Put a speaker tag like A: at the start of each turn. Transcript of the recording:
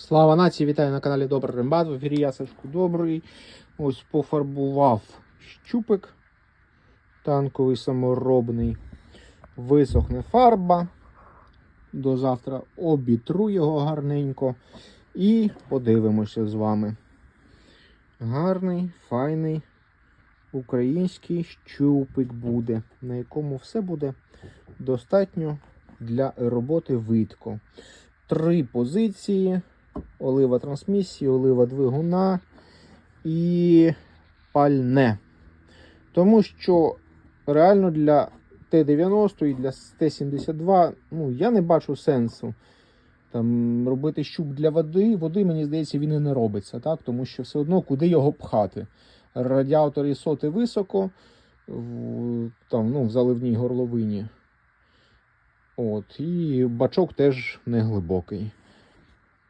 A: Слава нації, вітаю на каналі Добрий Рембат. В ефірі я Сашко Добрий. Ось пофарбував щупик танковий саморобний. Висохне фарба. До завтра обітру його гарненько. І подивимося з вами. Гарний, файний український щупик буде, на якому все буде достатньо для роботи видко. Три позиції: олива трансмісії, олива двигуна і пальне. Тому що реально для Т-90 і для Т-72 ну, я не бачу сенсу. Там, робити щуп для води, води, мені здається, він і не робиться, так? тому що все одно куди його пхати. Радіатор і соти високо, в, там, ну, в заливній горловині. От, і бачок теж не глибокий.